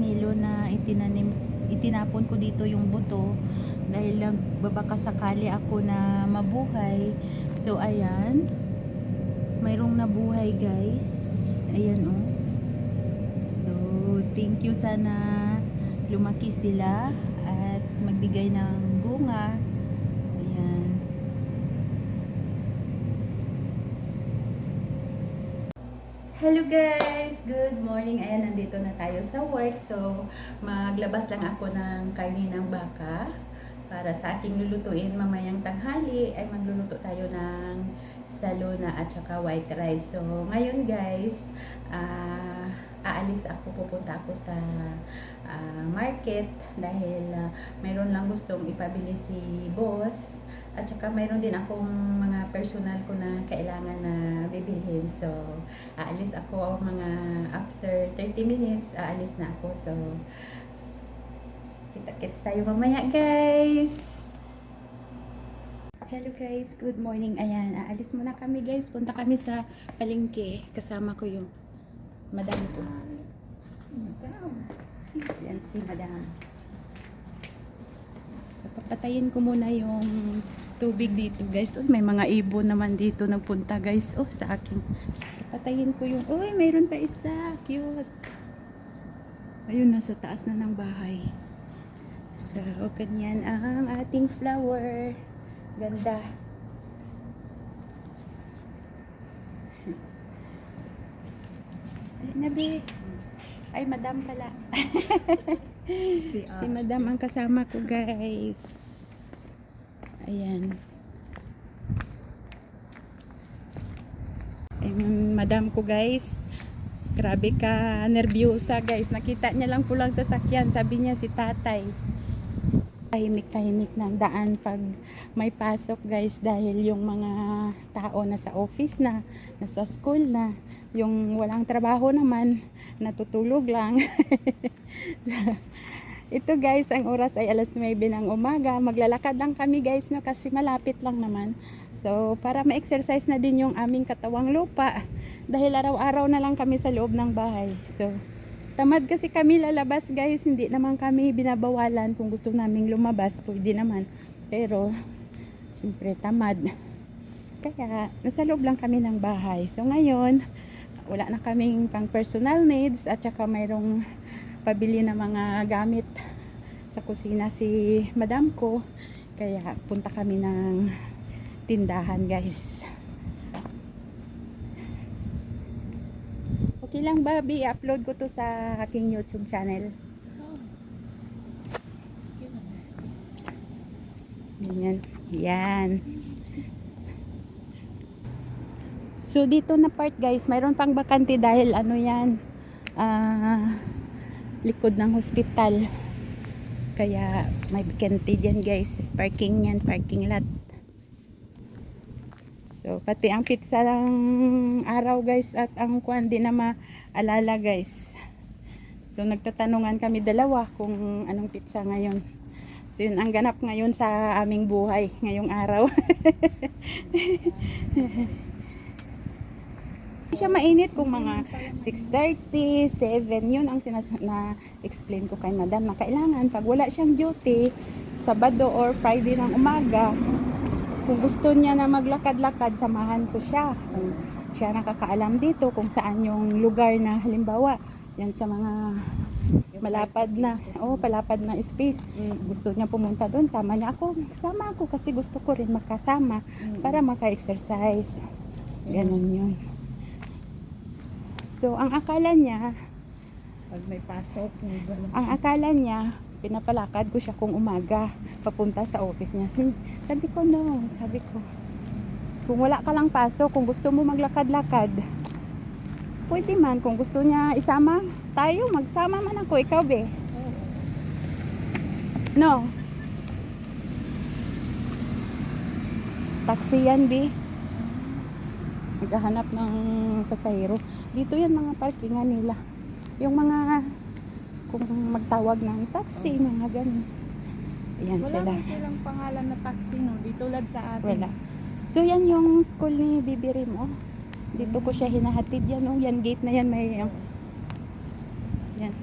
milo na itinanim, itinapon ko dito yung buto dahil lang babaka sakali ako na mabuhay. So ayan, mayroong nabuhay guys. Ayan oh. So thank you sana lumaki sila at magbigay ng bunga. Ayan. Hello guys! Good morning! Ayan, nandito na tayo sa work. So, maglabas lang ako ng karni ng baka para sa aking lulutuin mamayang tanghali ay magluluto tayo ng salona at saka white rice. So, ngayon guys, ah, aalis ako, pupunta ako sa ah, market dahil ah, mayroon lang gustong ipabili si boss at saka mayroon din akong mga personal ko na kailangan na bibilhin. So, aalis ako mga after 30 minutes, aalis na ako. So, kita-kits tayo mamaya guys! Hello guys, good morning. Ayan, aalis muna kami guys. Punta kami sa palengke. Kasama ko yung madam ko. Yan si madam. So, papatayin ko muna yung tubig dito guys. Uy, may mga ibon naman dito nagpunta guys. Oh, sa akin. Papatayin ko yung... Uy, mayroon pa isa. Cute. Ayun, nasa taas na ng bahay. So, ganyan ang ating flower. Ganda. Ay, nabi. Ay, madam pala. Si madam ang kasama ko, guys. Ayan. Ayun, madam ko, guys. Grabe ka, nervyosa, guys. Nakita niya lang po lang sa sakyan. Sabi niya si tatay. Tahimik-tahimik ng daan pag may pasok, guys. Dahil yung mga tao na sa office na, nasa school na, yung walang trabaho naman, natutulog lang. Ito guys, ang oras ay alas 9 ng umaga. Maglalakad lang kami guys no kasi malapit lang naman. So, para ma-exercise na din yung aming katawang lupa. Dahil araw-araw na lang kami sa loob ng bahay. So, tamad kasi kami lalabas guys. Hindi naman kami binabawalan kung gusto naming lumabas. Pwede naman. Pero, siyempre tamad. Kaya, nasa loob lang kami ng bahay. So, ngayon, wala na kaming pang personal needs at saka mayroong pabili na mga gamit sa kusina si madam ko. Kaya punta kami ng tindahan guys. Okay lang ba i-upload ko to sa aking youtube channel. Yan yan. So dito na part guys, mayroon pang bakante dahil ano yan, ah, likod ng hospital. Kaya may bakante dyan guys, parking yan, parking lot. So pati ang pizza lang araw guys at ang kwan di na maalala guys. So nagtatanungan kami dalawa kung anong pizza ngayon. So yun ang ganap ngayon sa aming buhay ngayong araw. Hindi siya mainit kung mga 6.30, 7, yun ang sinas na explain ko kay madam na kailangan pag wala siyang duty, Sabado or Friday ng umaga, kung gusto niya na maglakad-lakad, samahan ko siya. Kung siya nakakaalam dito kung saan yung lugar na halimbawa, yan sa mga malapad na, oh, palapad na space. Gusto niya pumunta doon, sama niya ako. Sama ako kasi gusto ko rin makasama para maka-exercise. Ganun yun. So, ang akala niya, Pag may pasok, may ang akala niya, pinapalakad ko siya kung umaga, papunta sa office niya. Sabi ko, no, sabi ko, kung wala ka lang pasok, kung gusto mo maglakad-lakad, pwede man, kung gusto niya isama, tayo, magsama man ako, ikaw be. No. Taxi yan, be. Naghahanap ng pasahero. Dito yan mga parkingan nila. Yung mga kung magtawag ng taxi, mga ganun. Ayan Wala sila. man silang pangalan na taxi, no? Di tulad sa atin. Wala. So yan yung school ni Bibi Rim, oh. Dito ko siya hinahatid yan, oh. Yan gate na yan may um, yan.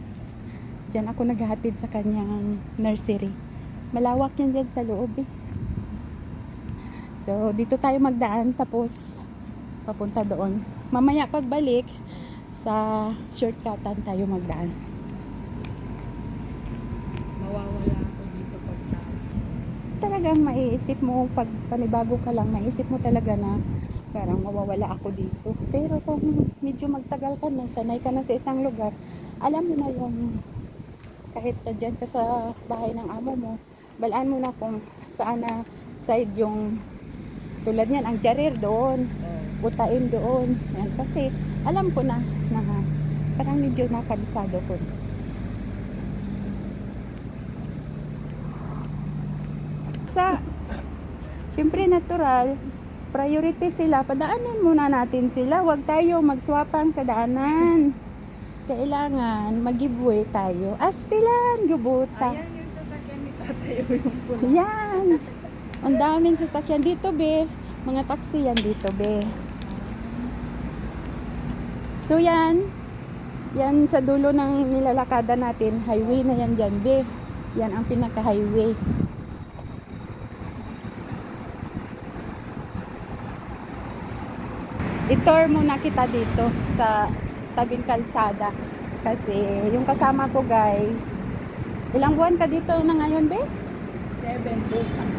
Diyan ako naghahatid sa kanyang nursery. Malawak yan dyan sa loob eh. So, dito tayo magdaan tapos papunta doon. Mamaya pagbalik sa shortcutan tayo magdaan. Mawawala ako dito pagka. Talagang maiisip mo pag panibago ka lang, maiisip mo talaga na parang mawawala ako dito. Pero kung medyo magtagal ka na, sanay ka na sa isang lugar, alam mo na yung kahit na dyan ka sa bahay ng amo mo, balaan mo na kung saan na side yung tulad niyan, ang jarir doon, Oh. Utaim doon. Yan, kasi alam ko na na parang medyo nakabisado ko. Sa, syempre natural, priority sila. Padaanin muna natin sila. Huwag tayo magswapang sa daanan. Kailangan mag-giveaway tayo. Astilan, gubuta. Ayan yung sasakyan ni tatay yung pula. Yan. Ang daming sasakyan dito, be. Mga taxi yan dito, be. So, yan. Yan sa dulo ng nilalakada natin. Highway na yan dyan, be. Yan ang pinaka-highway. I-tour muna kita dito sa tabing kalsada. Kasi yung kasama ko, guys, ilang buwan ka dito na ngayon, be? Seven bukas.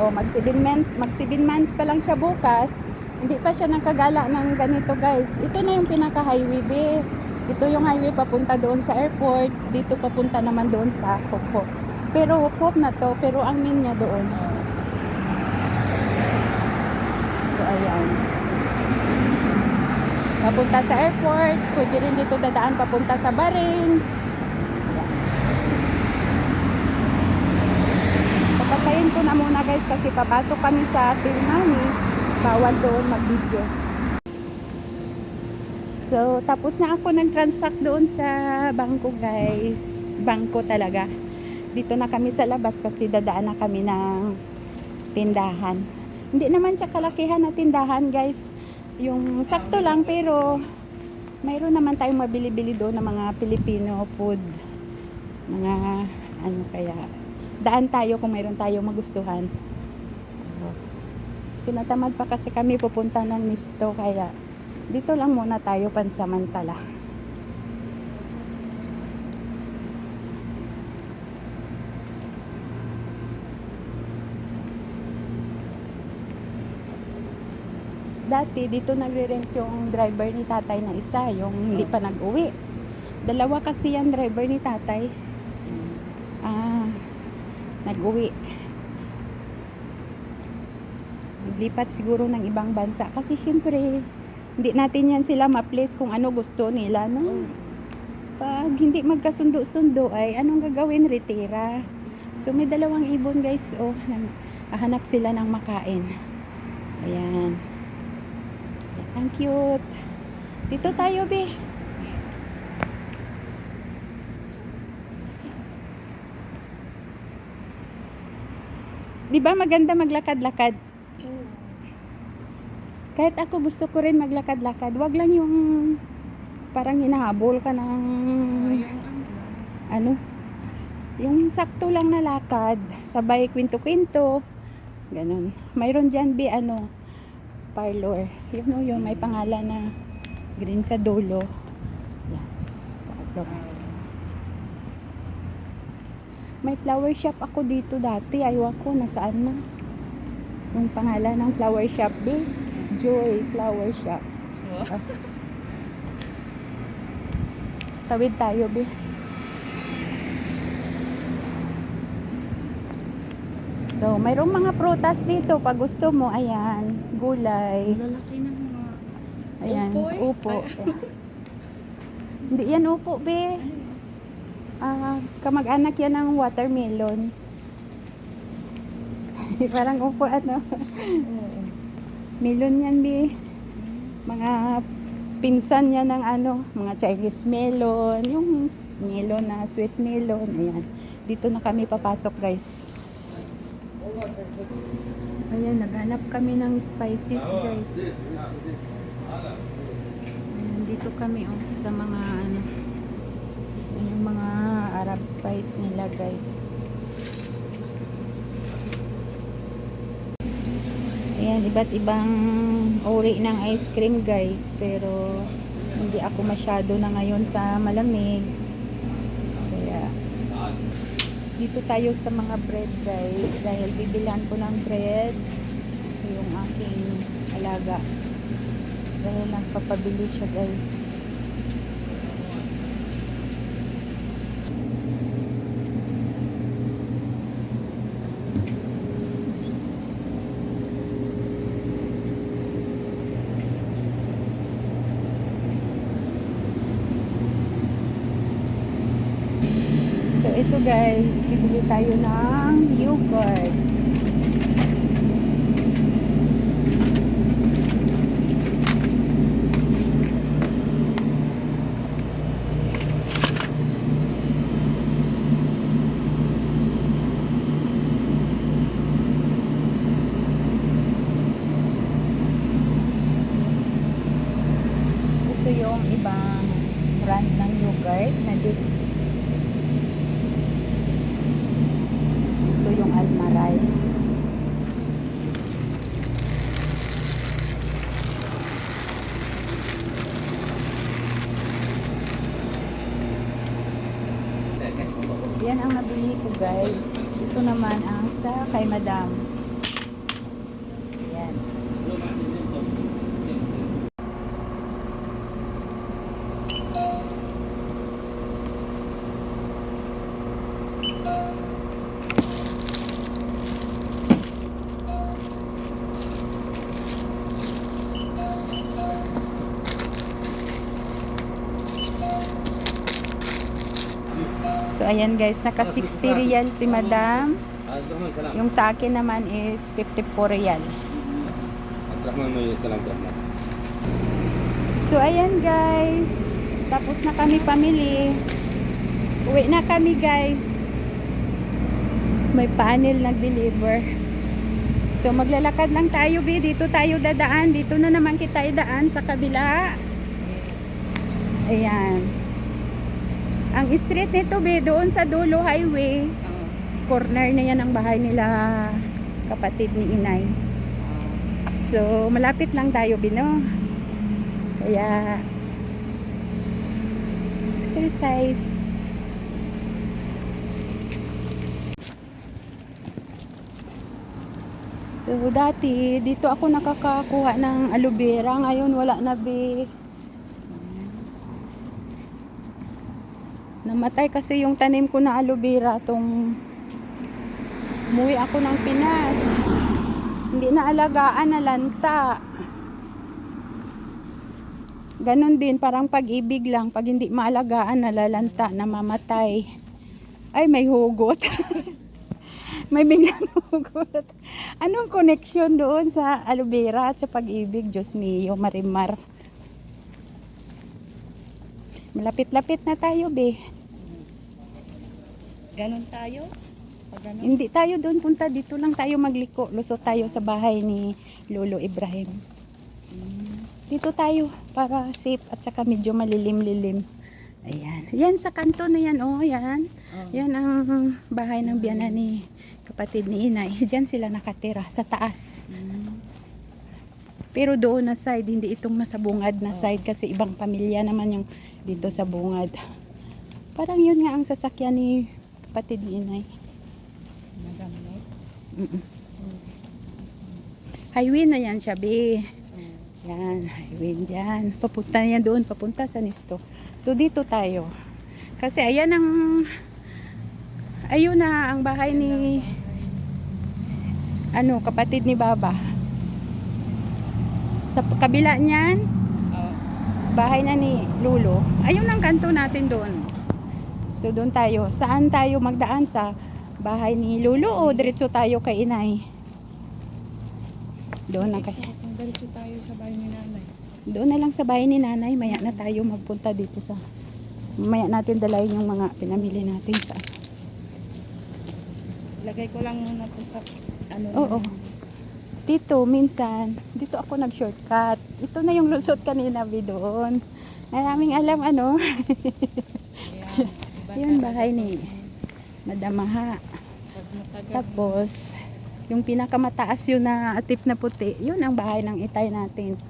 O, mag 7 months, mag 7 months pa lang siya bukas. Hindi pa siya nagkagala ng ganito, guys. Ito na yung pinaka-highway, be. Ito yung highway papunta doon sa airport. Dito papunta naman doon sa Hophop. Pero Hophop na to, pero ang main niya doon. So, ayan. Papunta sa airport. Pwede rin dito dadaan papunta sa. Ayan. Papatayin ko na muna guys kasi papasok kami sa Tilmani. Bawal doon mag-video. So, tapos na ako nag-transact doon sa bangko guys. Bangko talaga. Dito na kami sa labas kasi dadaan na kami ng tindahan. Hindi naman siya kalakihan na tindahan guys. Yung sakto lang pero mayroon naman tayong mabili-bili doon ng mga Filipino food. Mga ano kaya daan tayo kung mayroon tayo magustuhan. Tinatamad pa kasi kami pupunta ng Nisto kaya dito lang muna tayo pansamantala. Dati dito nagre-rent yung driver ni tatay na isa, yung hindi pa nag-uwi. Dalawa kasi yan driver ni tatay. Ah, nag-uwi. Naglipat siguro ng ibang bansa. Kasi syempre, hindi natin yan sila ma-place kung ano gusto nila, no? Pag hindi magkasundo-sundo ay anong gagawin? Retira. So may dalawang ibon guys, oh, hahanap sila ng makain. Ayan. Ang cute. Dito tayo, be. Di ba maganda maglakad-lakad? Kahit ako gusto ko rin maglakad-lakad. Wag lang yung parang hinahabol ka ng ano, yung sakto lang na lakad, sabay kwento-kwento, ganun. Mayroon dyan, bi, ano, parlor. Yun o, yun, may pangalan na green sa dulo. Yan. May flower shop ako dito dati. Ayaw ko, nasaan na? Yung pangalan ng flower shop, bi. Joy Flower Shop. Ah. Tawid tayo, bi. So, mayroong mga prutas dito pag gusto mo. Ayan, gulay. Lalaki ng mga... Ayan, Upo upo. Hindi yan upo, be. Ah, kamag-anak yan ng watermelon. Parang upo, ano. Melon yan, be. Mga pinsan yan ng ano, mga Chinese melon. Yung melon na sweet melon. Ayan. Dito na kami papasok, guys. Ayan, naghanap kami ng spices, guys. Ayan, dito kami oh, sa mga ano yung mga crab spice nila guys. Ayan, iba't ibang uri ng ice cream guys. Pero hindi ako masyado na ngayon sa malamig. Kaya dito tayo sa mga bread guys. Dahil bibilan ko ng bread yung aking alaga. Dahil nagpapabili siya guys. So ito guys, bibili tayo ng yogurt. Ito yung ibang brand ng yogurt na dito Ito yung almaray. Yan ang nabili ko guys. Ito naman ang sa kay Madam. Yan. So ayan guys, naka 60 real si Madam. Yung sa akin naman is 54 real. So ayan guys, tapos na kami pamili. Uwi na kami guys. May panel nag-deliver. So maglalakad lang tayo be, dito tayo dadaan. Dito na naman kita idaan sa kabila. Ayan. Ang street nito be, doon sa dulo highway. Corner na yan ang bahay nila kapatid ni Inay. So malapit lang tayo bino. Kaya exercise. So dati dito ako nakakakuha ng aloe vera, ngayon wala na be. Namatay kasi yung tanim ko na aloe vera tong umuwi ako ng Pinas. Hindi na alagaan na lanta. Ganon din, parang pag-ibig lang. Pag hindi maalagaan, nalalanta, namamatay. Ay, may hugot. may biglang hugot. Anong connection doon sa aloe vera at sa pag-ibig? Diyos mio, marimar. Malapit-lapit na tayo, be. Ganon tayo? Pag? Hindi tayo doon punta. Dito lang tayo magliko. Lusot tayo sa bahay ni Lolo Ibrahim. Dito tayo para safe at saka medyo malilim-lilim. Ayan. Yan sa kanto na yan. Oh, yan. Oh. Yan ang bahay ng biyanan ni kapatid ni Inay. Diyan sila nakatira sa taas. Mm. Pero doon na side, hindi itong nasa bungad na Oh. side kasi ibang pamilya naman yung dito sa bungad. Parang yun nga ang sasakyan ni kapatid ni Inay. Nagamit? Mm-mm. Highway na yan siya, be. Yan, highway dyan. Papunta yan doon, papunta sa Nisto. So, dito tayo. Kasi ayan ang, ayun na ang bahay ni, ano, kapatid ni Baba. Sa kabila niyan, Oh. bahay na ni Lulo. Ayun ang kanto natin doon. So, doon tayo. Saan tayo magdaan? Sa bahay ni Lulo o diretso tayo kay Inay? Doon na kay... Diretso tayo sa bahay ni nanay. Doon na lang sa bahay ni nanay, maya na tayo magpunta dito sa maya natin dalayin yung mga pinamili natin sa Lagay ko lang muna to sa ano. Oo. dito minsan dito ako nag shortcut ito na yung lusot kanina bi doon maraming alam ano. Yun, bahay ni Madam Maha. Pag matagal. Tapos, yung pinakamataas yun na atip na puti, yun ang bahay ng itay natin.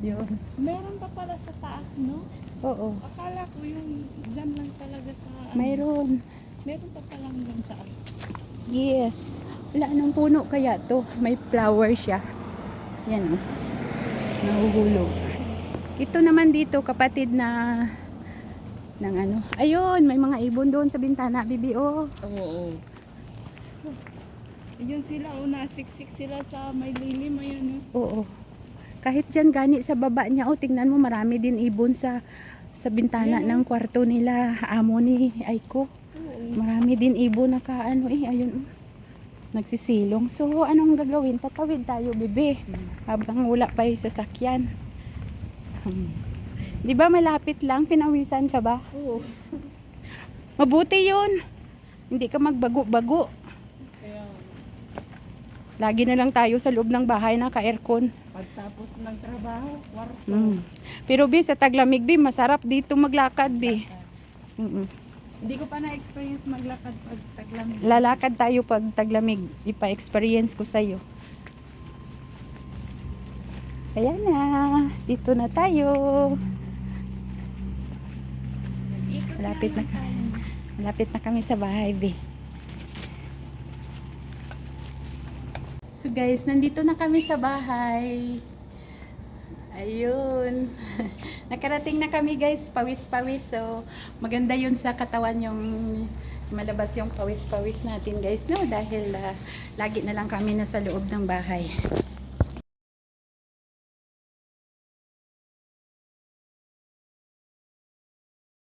Yun. Meron pa pala sa taas, no? Oo. Akala ko yung dyan lang talaga sa... ano, Mayroon. Meron pa palang dyan taas. Yes. Wala anong puno kaya to. May flower siya. Yan o. Nahuhulog. Ito naman dito, kapatid na ng ano. Ayun, may mga ibon doon sa bintana, bibi. Oh. Oo. Yun sila, oh, nasiksik sila sa may lilim, ayun, no? Oo. Kahit dyan gani sa baba niya, oh, tingnan mo marami din ibon sa sa bintana Yan, oh. ng kwarto nila. Amo ni Aiko. Oo. Marami din ibon na kaano eh, ayun. oh. Nagsisilong. So, anong gagawin? Tatawid tayo, bebe. Habang wala pa yung sasakyan. Hmm. Di ba malapit lang? Pinawisan ka ba? Oo. Mabuti yun. Hindi ka magbago-bago. Kaya, Lagi na lang tayo sa loob ng bahay na ka-aircon. pagtapos ng trabaho, kwarto. Mm. Pero bi, sa taglamig bi, masarap dito maglakad bi. Mm-mm. Hindi ko pa na-experience maglakad pag taglamig. Lalakad tayo pag taglamig. Ipa-experience ko sa'yo. Ayan na. Dito na tayo. Malapit na tayo. Malapit na kami sa bahay, be. So guys, nandito na kami sa bahay. Ayun. Nakarating na kami guys, pawis-pawis. So, maganda yun sa katawan yung malabas yung pawis-pawis natin guys, no? Dahil ah, lagi na lang kami nasa loob ng bahay.